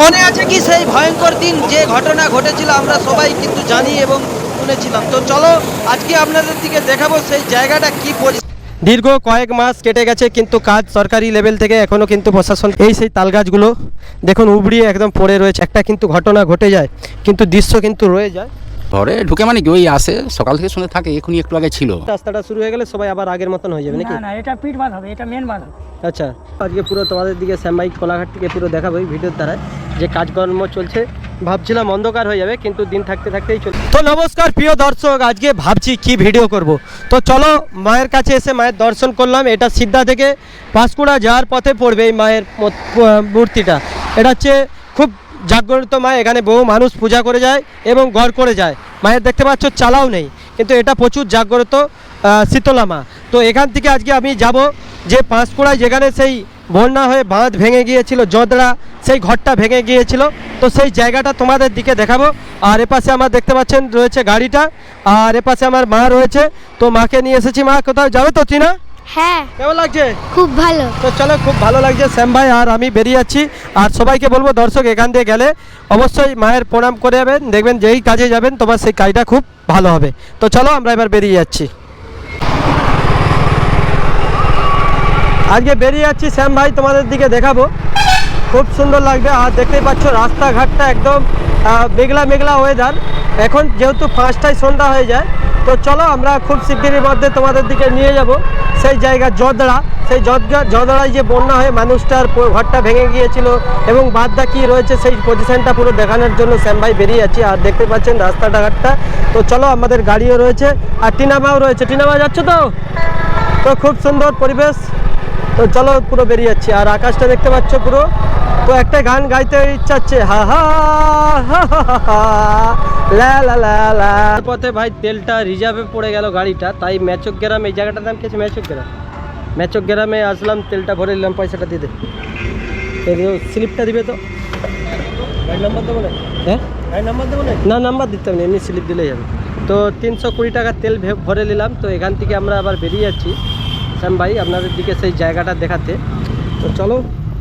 মনে আছে কি সেই ভয়ঙ্কর দিন? যে ঘটনা ঘটেছিল আমরা সবাই কিন্তু জানি এবং শুনেছিলাম। তো চলো আজকে আপনাদের দিকে দেখাবো সেই জায়গাটা কি পরিস্থিতি দীর্ঘ কয়েক মাস কেটে গেছে কিন্তু কাজ সরকারি লেভেল থেকে এখনও কিন্তু প্রশাসন এই সেই তালগাছগুলো দেখুন উবড়িয়ে একদম পড়ে রয়েছে। একটা কিন্তু ঘটনা ঘটে যায় কিন্তু দৃশ্য কিন্তু রয়ে যায়। ঘরে ঢুকে মানে কি? ওই আসে সকাল থেকে শুনে থাকে এখনই একটু আগে ছিল। রাস্তাটা শুরু হয়ে গেলে সবাই আবার আগের মতন হয়ে যাবে নাকি? না না এটা পিট বাঁধ হবে এটা মেন বাঁধ হবে। আচ্ছা আজকে পুরো তোমাদের দিকে শ্যামবাই কোলাঘাট থেকে পুরো দেখাবো এই ভিডিওর দ্বারা যে কাজকর্ম চলছে, ভাবছিলাম অন্ধকার হয়ে যাবে, কিন্তু দিন থাকতে থাকতেই চলছে তো নমস্কার, প্রিয় দর্শক, আজকে ভাবছি কি ভিডিও করব। তো চলো, মায়ের কাছে এসে মায়ের দর্শন করলাম। এটা সিদ্ধা থেকে পাঁশকুড়া যাওয়ার পথে পড়বে এই মায়ের মূর্তিটা। এটা হচ্ছে খুব জাগ্রত মা, এখানে বহু মানুষ পূজা করে যায় এবং গড় করে যায়। মায়ের দেখতে পাচ্ছ, চালাও নেই, কিন্তু এটা প্রচুর জাগ্রত শীতলা মা। তো এখান থেকে আজকে আমি যাব যে পাঁশকুড়ায় যেখানে সেই বন্যা হয়ে বাঁধ ভেঙে গিয়েছিল জদড়া সেই ঘরটা ভেঙে গিয়েছিল। তো সেই জায়গাটা তোমাদের দিকে দেখাবো। আর এপাশে আমার দেখতে পাচ্ছেন রয়েছে গাড়িটা আর এপাশে আমার মা রয়েছে। তো মাকে নিয়ে এসেছি। মা কোথাও যাবে তো চিনা হ্যাঁ। কেমন লাগছে? খুব ভালো। তো চলো খুব ভালো লাগছে। শ্যাম ভাই আর আমি বেরিয়ে যাচ্ছি। আর সবাইকে বলব দর্শক এখান দিয়ে গেলে অবশ্যই মায়ের প্রণাম করে যাবেন। দেখবেন যেই কাজে যাবেন তোমার সেই কাজটা খুব ভালো হবে। তো চলো আমরা এবার বেরিয়ে যাচ্ছি। আজকে বেরিয়ে যাচ্ছি, শ্যাম ভাই তোমাদের দিকে দেখাবো। খুব সুন্দর লাগবে, আর দেখতেই পাচ্ছ রাস্তাঘাটটা একদম মেঘলা মেঘলা ওয়েদার এখন যেহেতু পাঁচটায় সন্ধ্যা হয়ে যায়, তো চলো আমরা খুব শিগগিরের মধ্যে তোমাদের দিকে নিয়ে যাব। সেই জায়গা জদড়া সেই জদড়ায় যে বন্যা হয়ে, মানুষটার ঘরটা ভেঙে গিয়েছিল, এবং বাদটা কী রয়েছে সেই পজিশনটা পুরো দেখানোর জন্য শ্যাম ভাই বেরিয়ে যাচ্ছি, আর দেখতে পাচ্ছেন রাস্তাটা, ঘাটটা। তো চলো আমাদের গাড়িও রয়েছে, আর টিনামাও রয়েছে। টিনামা যাচ্ছ তো? তো খুব সুন্দর পরিবেশ। তো চলো পুরো বেরিয়ে যাচ্ছি। আর আকাশটা দেখতে পাচ্ছ পুরো। তো একটা গান গাইতে ইচ্ছা হচ্ছে হা হা হা হা হা হা, লা লা লা লা। পথে ভাই তেলটা রিজার্ভে পড়ে গেল গাড়িটা তাই ম্যাচক গ্রাম এই জায়গাটার নাম কি আছে? ম্যাচক গ্রাম? ম্যাচক গ্রামে আসলাম তেলটা ভরে নিলাম পয়সাটা দিয়ে দে। স্লিপটা দিবে তো। নাম্বার দেবো না হ্যাঁ? নাম্বার দেবো না না নাম্বার দিতে হবে না এমনি স্লিপ দিলেই যাবে তো তিনশো কুড়ি টাকার তেল ভে- ভরে নিলাম তো এখান থেকে আমরা আবার বেরিয়ে যাচ্ছি। শ্যাম ভাই, আপনাদের দিকে সেই জায়গাটা দেখাতে। তো চলো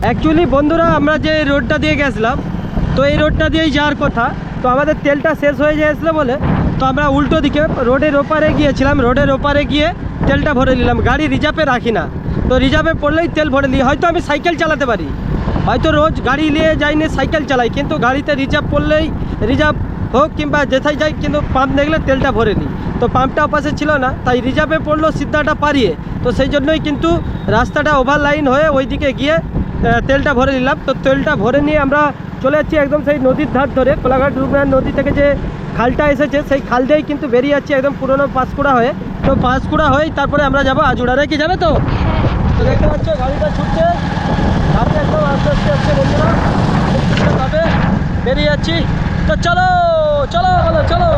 অ্যাকচুয়ালি বন্ধুরা, আমরা যে রোডটা দিয়ে গেছিলাম, তো এই রোডটা দিয়েই যাওয়ার কথা। তো আমাদের তেলটা শেষ হয়ে গিয়েছিল বলে, তো আমরা উল্টো দিকে রোডের ওপারে গিয়েছিলাম। রোডের ওপারে গিয়ে তেলটা ভরে নিলাম। গাড়ি রিজার্ভে রাখি না। তো রিজার্ভে পড়লেই তেল ভরে নিই। হয়তো আমি সাইকেল চালাতে পারি। হয়তো রোজ গাড়ি নিয়ে যাইনি, সাইকেল চালাই। কিন্তু গাড়িতে রিজার্ভ পড়লেই রিজার্ভ হোক কিংবা যেথায় যাই, কিন্তু পাম্প দেখলে তেলটা ভরে নিই তো পাম্পটা পাশে ছিল না, তাই রিজার্ভে পড়ল সিদ্ধাটা পারিয়ে তো সেই জন্যই কিন্তু রাস্তাটা ওভার লাইন হয়ে ওইদিকে গিয়ে তেলটা ভরে নিলাম। তো তেলটা ভরে নিয়ে আমরা চলে যাচ্ছি একদম সেই নদীর ধার ধরে কোলাঘাট রূপনারায়ণ নদী থেকে যে খালটা এসেছে, সেই খাল দিয়েই কিন্তু বেরিয়ে যাচ্ছি একদম পুরোনো পাঁশকুড়া হয়ে। তো পাঁশকুড়া হয়ে তারপরে আমরা যাব আজুড়ারে, কি যাবে তো? তো দেখতে পাচ্ছ, গাড়িটা ছুটছে। গাড়ি একদম আস্তে আস্তে আসছে বন্ধুরা। খুব বেরিয়ে যাচ্ছি। তো চলো! চলো চলো।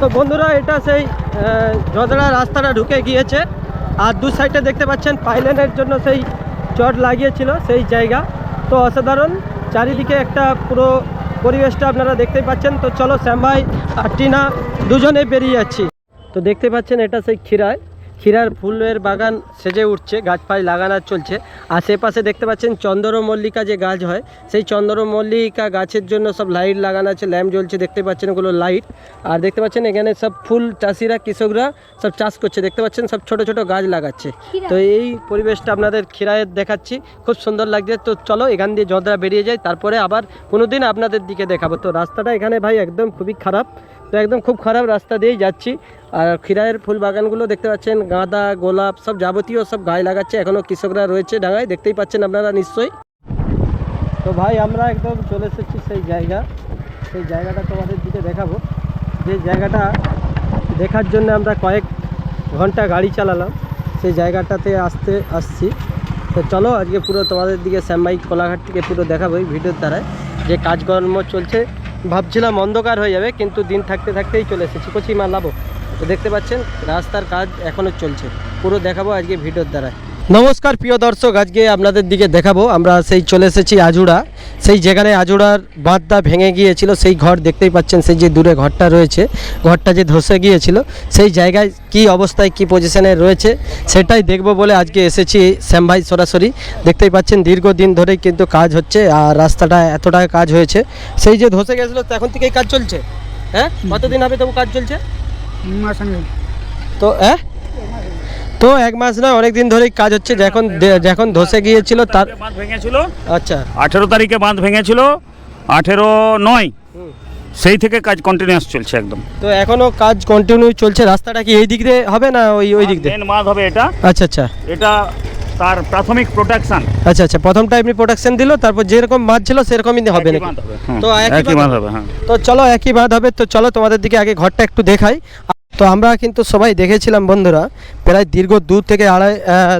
তো বন্ধুরা এটা সেই আহ, রাস্তাটা ঢুকে গিয়েছে। আর দু সাইডে দেখতে পাচ্ছেন পাইলেনের জন্য সেই চট লাগিয়েছিল সেই জায়গা। তো অসাধারণ চারিদিকে একটা পুরো পরিবেশটা আপনারা দেখতে পাচ্ছেন। তো চলো শ্যাম ভাই আর টিনা দুজনে বেরিয়ে যাচ্ছি। তো দেখতে পাচ্ছেন এটা সেই ক্ষীরায়। ক্ষীরার ফুলের বাগান সেজে উঠছে গাছপাই লাগানো চলছে। আশেপাশে দেখতে পাচ্ছেন চন্দ্রমল্লিকা যে গাছ হয় সেই চন্দ্রমল্লিকা গাছের জন্য সব লাইট লাগানো আছে ল্যাম্প জ্বলছে দেখতে পাচ্ছেন ওগুলো লাইট। আর দেখতে পাচ্ছেন এখানে সব ফুল চাষিরা কৃষকরা সব চাষ করছে দেখতে পাচ্ছেন সব ছোট ছোট গাছ লাগাচ্ছে। তো এই পরিবেশটা আপনাদের ক্ষীরায়ের দেখাচ্ছি খুব সুন্দর লাগছে। তো চলো এখান দিয়ে যদরা বেরিয়ে যায় তারপরে আবার কোনোদিন আপনাদের দিকে দেখাবো। তো রাস্তাটা এখানে ভাই একদম খুবই খারাপ। তো একদম খুব খারাপ রাস্তা দিয়েই যাচ্ছি। আর ক্ষীরায়ের ফুল বাগানগুলো দেখতে পাচ্ছেন, গাঁদা, গোলাপ সব যাবতীয় সব গায়ে লাগাচ্ছে এখনও কৃষকরা রয়েছে ডাঙায়, দেখতেই পাচ্ছেন আপনারা নিশ্চয়ই। তো ভাই, আমরা একদম চলে এসেছি সেই জায়গা। সেই জায়গাটা তোমাদের দিকে দেখাবো। যে জায়গাটা দেখার জন্য আমরা কয়েক ঘণ্টা গাড়ি চালালাম, সেই জায়গাটাতে আসতে আসছি। তো চলো, আজকে পুরো তোমাদের দিকে শ্যামবাই, কোলাঘাট থেকে পুরো দেখাবো এই ভিডিওর দ্বারায়। যে কাজকর্ম চলছে ভাবছিলাম অন্ধকার হয়ে যাবে, কিন্তু দিন থাকতে থাকতেই চলে এসেছি। কচি মাল লাভ তো দেখতে পাচ্ছেন, রাস্তার কাজ এখনও চলছে। পুরো দেখাবো আজকে ভিডিওর দ্বারায়। নমস্কার প্রিয় দর্শক আজকে আপনাদের দিকে দেখাবো। আমরা সেই চলে এসেছি আজুড়া। সেই যেখানে আজুড়ার বাঁধটা ভেঙে গিয়েছিল সেই ঘর দেখতেই পাচ্ছেন সেই যে দূরে ঘরটা রয়েছে ঘরটা যে ধসে গিয়েছিল সেই জায়গায় কি অবস্থায় কি পজিশনে রয়েছে সেটাই দেখব বলে আজকে এসেছি শ্যাম ভাই সরাসরি। দেখতেই পাচ্ছেন দীর্ঘদিন ধরেই কিন্তু কাজ হচ্ছে আর রাস্তাটা এতটা কাজ হয়েছে। সেই যে ধসে গেছিল তো এখন থেকেই কাজ চলছে? হ্যাঁ? কতদিন হবে তবু কাজ চলছে? তো হ্যাঁ? তো এক মাস নয় অনেক দিন ধরেই কাজ হচ্ছে যখন যখন ধসে গিয়েছিল তার বাঁধ ভেঙেছিল? আচ্ছা। আঠেরো তারিখে বাঁধ ভেঙেছিল আঠেরো নয়। সেই থেকে কাজ কন্টিনিউয়াস চলছে একদম। তো এখনও কাজ কন্টিনিউ চলছে রাস্তাটা কি এই দিক দিয়ে হবে না ওই ওই দিক দিয়ে? বাঁধ হবে এটা। আচ্ছা আচ্ছা। এটা তার প্রাথমিক প্রোটেকশন আচ্ছা আচ্ছা। প্রথমটা এমনি প্রোটেকশন দিল তারপর যেরকম বাঁধ ছিল সেরকমই হবে নাকি? তো একই বাঁধ হবে হ্যাঁ। তো চলো একই বাঁধ হবে তো চলো তোমাদের দিকে আগে ঘরটা একটু দেখাই। তো আমরা কিন্তু সবাই দেখেছিলাম বন্ধুরা, প্রায় দীর্ঘ দু থেকে আড়াই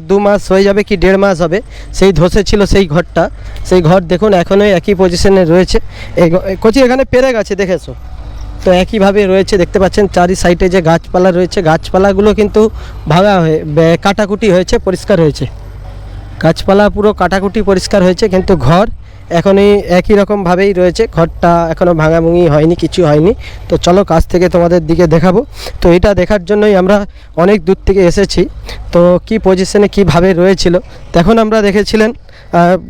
দু মাস হয়ে যাবে কি দেড় মাস হবে, সেই ধসে ছিল সেই ঘরটা। সেই ঘর দেখুন এখনও একই পজিশনে রয়েছে। কচি এখানে পেরে গেছে, দেখেছ? তো একইভাবে রয়েছে, দেখতে পাচ্ছেন চারি সাইডে যে গাছপালা রয়েছে, গাছপালাগুলো কিন্তু ভাঙা হয়ে কাটাকুটি হয়েছে, পরিষ্কার হয়েছে। গাছপালা পুরো কাটাকুটি পরিষ্কার হয়েছে, কিন্তু ঘর এখনই একই রকমভাবেই রয়েছে। ঘরটা এখনও ভাঙাভুঙি হয়নি, কিছু হয়নি। তো চলো কাছ থেকে তোমাদের দিকে দেখাবো। তো এটা দেখার জন্যই আমরা অনেক দূর থেকে এসেছি। তো কি পজিশনে কীভাবে রয়েছিল? তখন আমরা দেখেছিলেন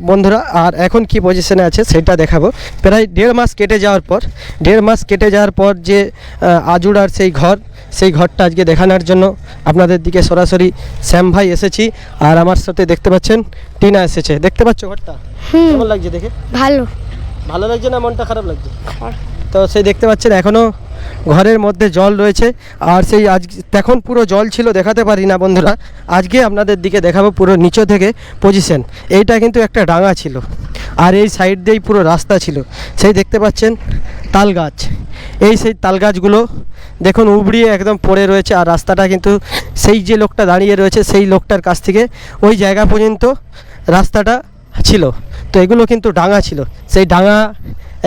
বন্ধুরা আর এখন কি পজিশনে আছে সেটা দেখাবো। প্রায় দেড় মাস কেটে যাওয়ার পর দেড় মাস কেটে যাওয়ার পর যে আজুড়ার সেই ঘর সেই ঘরটা আজকে দেখানোর জন্য আপনাদের দিকে সরাসরি শ্যাম ভাই এসেছি আর আমার সাথে দেখতে পাচ্ছেন টিনা এসেছে। দেখতে পাচ্ছ ঘরটা? কেমন লাগছে দেখে? ভালো। ভালো লাগছে না মনটা খারাপ লাগছে? তো সেই দেখতে পাচ্ছেন এখনও ঘরের মধ্যে জল রয়েছে। আর সেই আজ তখন পুরো জল ছিল, দেখাতে পারি না বন্ধুরা। আজকে আপনাদের দিকে দেখাবো পুরো নিচে থেকে পজিশন এইটা কিন্তু একটা ডাঙা ছিল। আর এই সাইড দিয়েই পুরো রাস্তা ছিল। সেই দেখতে পাচ্ছেন তাল গাছ। এই সেই তাল গাছগুলো দেখুন উবড়িয়ে একদম পড়ে রয়েছে। আর রাস্তাটা কিন্তু সেই যে লোকটা দাঁড়িয়ে রয়েছে, সেই লোকটার কাছ থেকে ওই জায়গা পর্যন্ত রাস্তাটা ছিল। তো এগুলো কিন্তু ডাঙা ছিল। সেই ডাঙা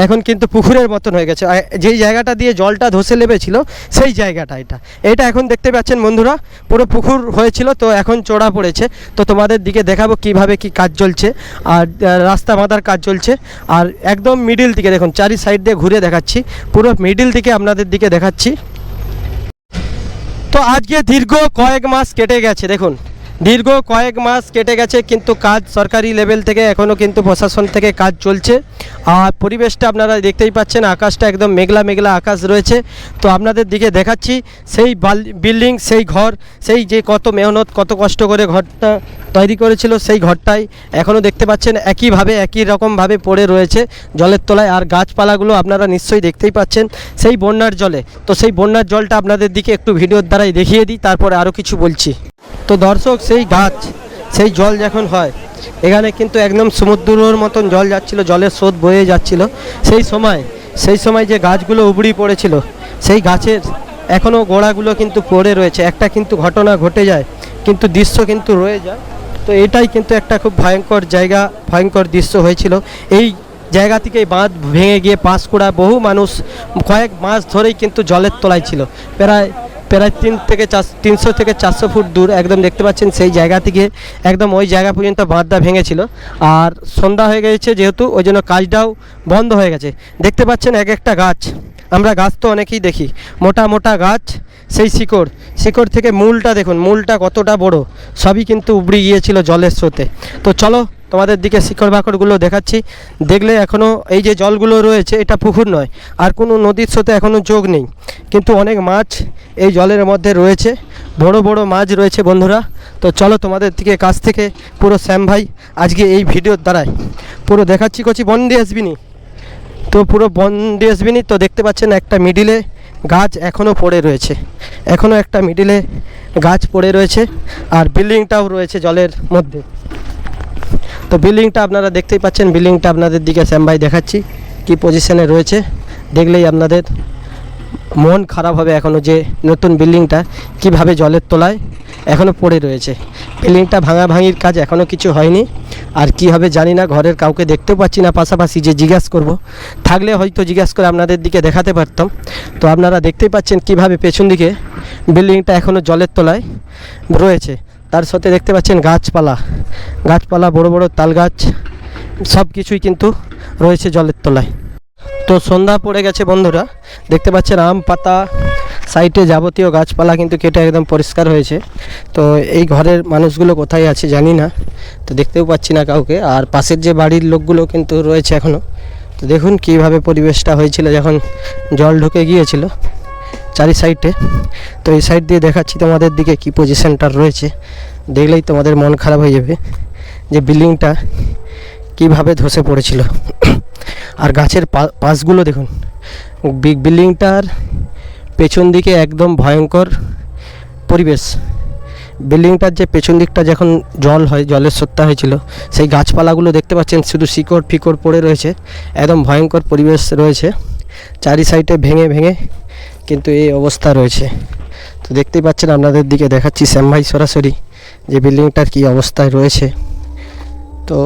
এখন কিন্তু পুকুরের মতন হয়ে গেছে। যেই জায়গাটা দিয়ে জলটা ধসে লেবেছিল, সেই জায়গাটা এটা। এটা এখন দেখতে পাচ্ছেন বন্ধুরা, পুরো পুকুর হয়েছিল, তো এখন চড়া পড়েছে। তো তোমাদের দিকে দেখাবো কীভাবে কি কাজ চলছে। আর রাস্তা বাঁধার কাজ চলছে। আর একদম মিডিল দিকে দেখুন, চারি সাইড দিয়ে ঘুরে দেখাচ্ছি। পুরো মিডিল দিকে আপনাদের দিকে দেখাচ্ছি। তো আজকে দীর্ঘ কয়েক মাস কেটে গেছে, দেখুন। দীর্ঘ কয়েক মাস কেটে গেছে, কিন্তু কাজ সরকারি লেভেল থেকে এখনও কিন্তু প্রশাসন থেকে কাজ চলছে। আর পরিবেশটা আপনারা দেখতেই পাচ্ছেন, আকাশটা একদম মেঘলা মেঘলা আকাশ রয়েছে। তো আপনাদের দিকে দেখাচ্ছি, সেই বিল্ডিং, সেই ঘর, সেই যে কত মেহনত, কত কষ্ট করে ঘরটা তৈরি করেছিল সেই ঘরটাই এখনও দেখতে পাচ্ছেন, একইভাবে, একই রকমভাবে পড়ে রয়েছে জলের তলায়। আর গাছপালাগুলো আপনারা নিশ্চয়ই দেখতেই পাচ্ছেন, সেই বন্যার জলে। তো সেই বন্যার জলটা আপনাদের দিকে একটু ভিডিওর দ্বারাই দেখিয়ে দিই, তারপরে আরও কিছু বলছি। তো দর্শক, সেই গাছ, সেই জল যখন হয়, এখানে কিন্তু একদম সমুদ্রর মতন জল যাচ্ছিল, জলের স্রোত বয়ে যাচ্ছিল। সেই সময় সেই সময় যে গাছগুলো উবড়ি পড়েছিল, সেই গাছের এখনও গোড়াগুলো কিন্তু পড়ে রয়েছে। একটা কিন্তু ঘটনা ঘটে যায়, কিন্তু দৃশ্য কিন্তু রয়ে যায়। তো এটাই কিন্তু একটা খুব ভয়ঙ্কর জায়গা, ভয়ঙ্কর দৃশ্য হয়েছিল। এই জায়গা থেকে বাঁধ ভেঙে গিয়ে পাঁশকুড়া বহু মানুষ কয়েক মাস ধরেই কিন্তু জলের তলায় ছিল। প্রায় প্রায় তিন থেকে চার, তিনশো থেকে চারশো ফুট দূর একদম দেখতে পাচ্ছেন সেই জায়গা থেকে। একদম ওই জায়গা পর্যন্ত বাঁধটা ভেঙেছিল। আর সন্ধ্যা হয়ে গেছে যেহেতু, ওই জন্য কাজটাও বন্ধ হয়ে গেছে। দেখতে পাচ্ছেন এক একটা গাছ। আমরা গাছ তো অনেকেই দেখি। মোটা মোটা গাছ, সেই শিকড়। শিকড় থেকে মূলটা দেখুন, মূলটা কতটা বড়, সবই কিন্তু উবড়ে গিয়েছিল জলের স্রোতে। তো চলো তোমাদের দিকে শিকড় বাকড়গুলো দেখাচ্ছি। দেখলে এখনও এই যে জলগুলো রয়েছে, এটা পুকুর নয়। আর কোনো নদীর স্রোতে এখনও যোগ নেই। কিন্তু অনেক মাছ এই জলের মধ্যে রয়েছে। বড় বড় মাছ রয়েছে বন্ধুরা। তো চলো তোমাদের দিকে কাছ থেকে পুরো শ্যাম ভাই আজকে এই ভিডিওর দ্বারাই পুরো দেখাচ্ছি কচি বন্ডে আসবিনি। তো পুরো বন ডিএসবিনি তো দেখতে পাচ্ছেন একটা মিডিলে গাছ এখনও পড়ে রয়েছে। এখনও একটা মিডিলে গাছ পড়ে রয়েছে। আর বিল্ডিংটাও রয়েছে জলের মধ্যে। তো বিল্ডিংটা আপনারা দেখতেই পাচ্ছেন, বিল্ডিংটা আপনাদের দিকে শ্যাম ভাই দেখাচ্ছি, কি পজিশনে রয়েছে। দেখলেই আপনাদের মন খারাপ হবে এখনও যে নতুন বিল্ডিংটা কীভাবে জলের তলায় এখনও পড়ে রয়েছে। বিল্ডিংটা ভাঙাভাঙির কাজ এখনও কিছু হয়নি। আর কি হবে জানি না, ঘরের কাউকে দেখতেও পাচ্ছি না। পাশাপাশি যে জিজ্ঞাসা করব, থাকলে হয়তো জিজ্ঞাসা করে আপনাদের দিকে দেখাতে পারতাম। তো আপনারা দেখতেই পাচ্ছেন কীভাবে পেছন দিকে বিল্ডিংটা এখনও জলের তলায় রয়েছে। তার সাথে দেখতে পাচ্ছেন গাছপালা। গাছপালা, বড় বড় তাল গাছ সব কিছুই কিন্তু রয়েছে জলের তলায়। তো সন্ধ্যা পড়ে গেছে বন্ধুরা, দেখতে পাচ্ছেন আম পাতা সাইডে যাবতীয় গাছপালা কিন্তু কেটে একদম পরিষ্কার হয়েছে। তো এই ঘরের মানুষগুলো কোথায় আছে জানি না, তো দেখতেও পাচ্ছি না কাউকে। আর পাশের যে বাড়ির লোকগুলো কিন্তু রয়েছে এখনও তো দেখুন কীভাবে পরিবেশটা হয়েছিল যখন জল ঢুকে গিয়েছিল। চারি সাইডে। তো এই সাইড দিয়ে দেখাচ্ছি তোমাদের দিকে কি পজিশনটা রয়েছে। দেখলেই তোমাদের মন খারাপ হয়ে যাবে যে বিল্ডিংটা কীভাবে ধসে পড়েছিল। আর গাছের পাশগুলো দেখুন বিগ বিল্ডিংটার পেছন দিকে একদম ভয়ঙ্কর পরিবেশ। বিল্ডিংটার যে পেছন দিকটা যখন জল হয়, জলের সত্তা হয়েছিল, সেই গাছপালাগুলো দেখতে পাচ্ছেন, শুধু শিকড় ফিকড় পড়ে রয়েছে। একদম ভয়ঙ্কর পরিবেশ রয়েছে। চারি সাইডে ভেঙে ভেঙে কিন্তু এই অবস্থা রয়েছে। তো দেখতেই পাচ্ছেন আপনাদের দিকে দেখাচ্ছি শ্যাম ভাই সরাসরি যে বিল্ডিংটার কী অবস্থায় রয়েছে। তো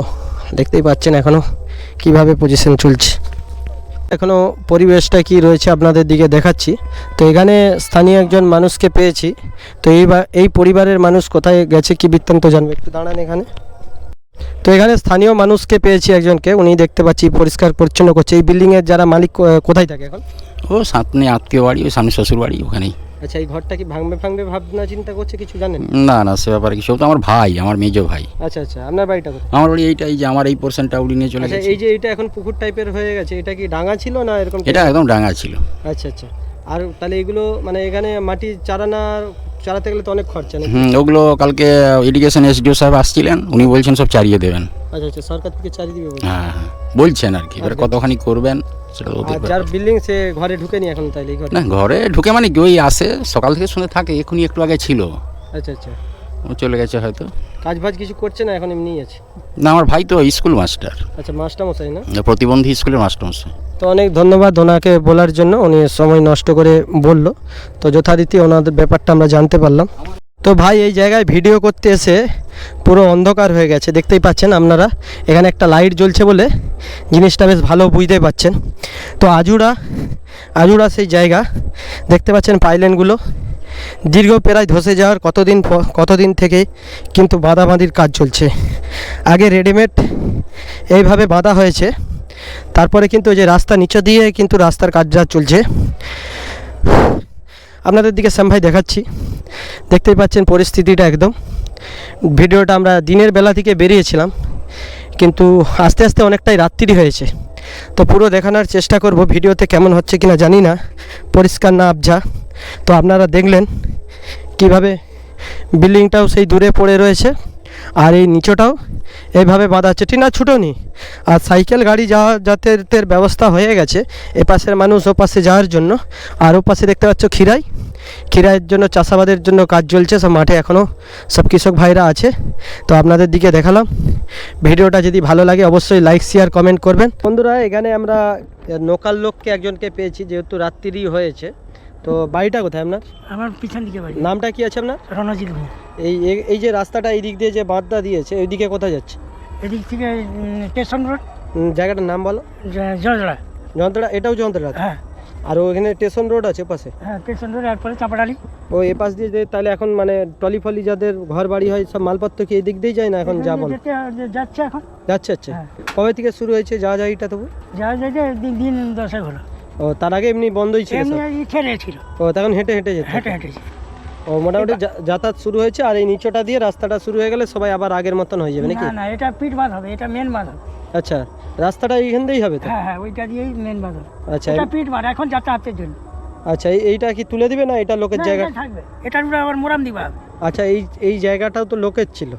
দেখতেই পাচ্ছেন এখনও কীভাবে পজিশন চলছে। এখনও পরিবেশটা কি রয়েছে আপনাদের দিকে দেখাচ্ছি। তো এখানে স্থানীয় একজন মানুষকে পেয়েছি। তো এই এই পরিবারের মানুষ কোথায় গেছে কি বৃত্তান্ত জানবে? একটু দাঁড়ান এখানে। তো এখানে স্থানীয় মানুষকে পেয়েছি একজনকে। উনি দেখতে পাচ্ছি পরিষ্কার পরিচ্ছন্ন করছে। এই বিল্ডিংয়ের যারা মালিক কোথায় থাকে এখন? ও সামনে আত্মীয় বাড়ি ওই সামনে শ্বশুর বাড়ি ওখানেই। আচ্ছা এই ঘরটা কি ভাঙবে ভাঙবে ভাবনা চিন্তা করছে কিছু জানেন? না না সে ব্যাপারে কিছু তো আমার ভাই আমার মেজো ভাই। আচ্ছা আচ্ছা আপনার বাড়িটা কোথায়? আমার বাড়ি এইটাই যে আমার এই পোর্শনটা উড়ি নিয়ে চলে আচ্ছা গেছে। এই যে এটা এখন পুকুর টাইপের হয়ে গেছে এটা কি ডাঙা ছিল না এরকম এটা একদম ডাঙা ছিল। আচ্ছা আচ্ছা আর তাহলে এগুলো মানে এখানে মাটি চারানা চারাতে গেলে তো অনেক খরচা হুম ওগুলো কালকে ইরিগেশন এসডিও সাহেব আসছিলেন উনি বলছেন সব চারিয়ে দেবেন। আচ্ছা আচ্ছা সরকার থেকে চারি দিবে হ্যাঁ হ্যাঁ বলছেন আর কি এবার কতখানি করবেন সেটা তো ওদের আর যার বিল্ডিং সে ঘরে ঢুকেনি এখন তাইলে এই ঘরে? না ঘরে ঢুকে মানে কি ওই আসে সকাল থেকে শুনে থাকে এখনই একটু আগে ছিল। আচ্ছা আচ্ছা। ও চলে গেছে হয়তো। কাজ বাজ কিছু করছে না এখন এমনিই আছে? না আমার ভাই তো স্কুল মাস্টার আচ্ছা মাস্টার মশাই না? প্রতিবন্ধী স্কুলের মাস্টার তো অনেক ধন্যবাদ ওনাকে বলার জন্য উনি সময় নষ্ট করে বলল। তো যথারীতি ওনাদের ব্যাপারটা আমরা জানতে পারলাম। তো ভাই এই জায়গায় ভিডিও করতে এসে পুরো অন্ধকার হয়ে গেছে। দেখতেই পাচ্ছেন আপনারা, এখানে একটা লাইট জ্বলছে বলে জিনিসটা বেশ ভালো বুঝতেই পাচ্ছেন। তো আজুড়া আজুড়া সেই জায়গা, দেখতে পাচ্ছেন পাইলেনগুলো। দীর্ঘ প্রায় ধসে যাওয়ার কতদিন কতদিন থেকে কিন্তু বাঁধাবাঁধির কাজ চলছে। আগে রেডিমেড এইভাবে বাঁধা হয়েছে, তারপরে কিন্তু ওই যে রাস্তা নিচে দিয়ে কিন্তু রাস্তার কাজটা চলছে। আপনাদের দিকে শ্যাম ভাই দেখাচ্ছি। দেখতেই পাচ্ছেন পরিস্থিতিটা একদম। ভিডিওটা আমরা দিনের বেলা থেকে বেরিয়েছিলাম, কিন্তু আস্তে আস্তে অনেকটাই রাত্রি হয়েছে। তো পুরো দেখানোর চেষ্টা করব ভিডিওতে কেমন হচ্ছে কিনা জানি না, পরিষ্কার না আবঝা। তো আপনারা দেখলেন কীভাবে বিল্ডিংটাও সেই দূরে পড়ে রয়েছে। আর এই নিচটাও এইভাবে বাঁধা আছে। ঠিক না? ছুটোনি আর সাইকেল, গাড়ি যাওয়া যাতায়াতের ব্যবস্থা হয়ে গেছে। এ পাশের মানুষ ও পাশে যাওয়ার জন্য। আর ও পাশে দেখতে পাচ্ছ খিরাই খিরাইয়ের জন্য, চাষাবাদের জন্য কাজ চলছে। সব মাঠে এখনও সব কৃষক ভাইরা আছে। তো আপনাদের দিকে দেখালাম। ভিডিওটা যদি ভালো লাগে, অবশ্যই লাইক, শেয়ার, কমেন্ট করবেন। বন্ধুরা, এখানে আমরা লোকাল লোককে একজনকে পেয়েছি, যেহেতু রাত্রি হয়েছে। তো বাড়িটা কোথায় আপনার? আমার পিছন দিকে বাড়ি। নামটা কি আছে আপনার? রণজিৎ ভূ এই এই- যে রাস্তাটা এই দিক দিয়ে যে বাঁধটা দিয়েছে ওই দিকে কোথায় যাচ্ছে? এদিক থেকে স্টেশন রোড। জায়গাটার নাম বলো। জ- জলজড়া যন্ত্রটা এটাও যন্ত্রটা হ্যাঁ। আর ওখানে স্টেশন রোড আছে পাশে? হ্যাঁ স্টেশন রোড এরপরে চাপাডালি ও এ পাশ দিয়ে যে তাহলে এখন মানে টলি ফলি যাদের ঘর বাড়ি হয় সব মালপত্র কি এই দিক দিয়েই যায় না এখন যা বল? যেতে- যাচ্ছে এখন। যাচ্ছে আচ্ছা হ্যাঁ। কবে থেকে শুরু হয়েছে যা যা এইটা তবু যা যেতে দিন দিন দশে হলো। ও তার আগে এমনি বন্ধই ছিল এমনি ছিল। ও তখন হেঁটে হেঁটে যেত? হেঁটে হেঁটেছি ও মোটামুটি যাতায়াত শুরু হয়েছে আর এই নিচটা দিয়ে রাস্তাটা শুরু হয়ে গেলে সবাই আবার আগের মতন হয়ে যাবে নাকি? না না এটা পিট বাঁধ হবে এটা মেন বাঁধ হবে। আচ্ছা রাস্তাটা এইখান দিয়েই হবে তো? হ্যাঁ হ্যাঁ ওইটা দিয়েই মেন বাঁধ হবে। আচ্ছা এটা পিট বাঁধ এখন যাতায়াতের জন্য। আচ্ছা এইটা কি তুলে দিবে না এটা লোকের জায়গা? এটা থাকবে। উপরে আবার মোরাম দিবা আচ্ছা এই এই জায়গাটাও তো লোকের ছিল।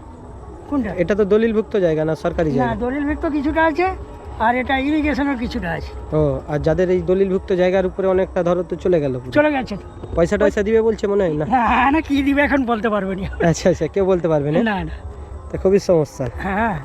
কোনটা? এটা তো দলিলভুক্ত জায়গা না সরকারি জায়গা? দলিল ভিত্ত কিছুটা আছে আর এটা ইরিগেশনের কিছুটা আছে। ও আর যাদের এই দলিলভুক্ত জায়গার উপরে অনেকটা ধরো তো চলে গেল চলে গেছে তো। পয়সা টয়সা দিবে বলছে মনে হয় না? হ্যাঁ না কি দিবে এখন বলতে পারবে না। আচ্ছা আচ্ছা কেউ বলতে পারবে না? না না। তা খুবই সমস্যা। হ্যাঁ।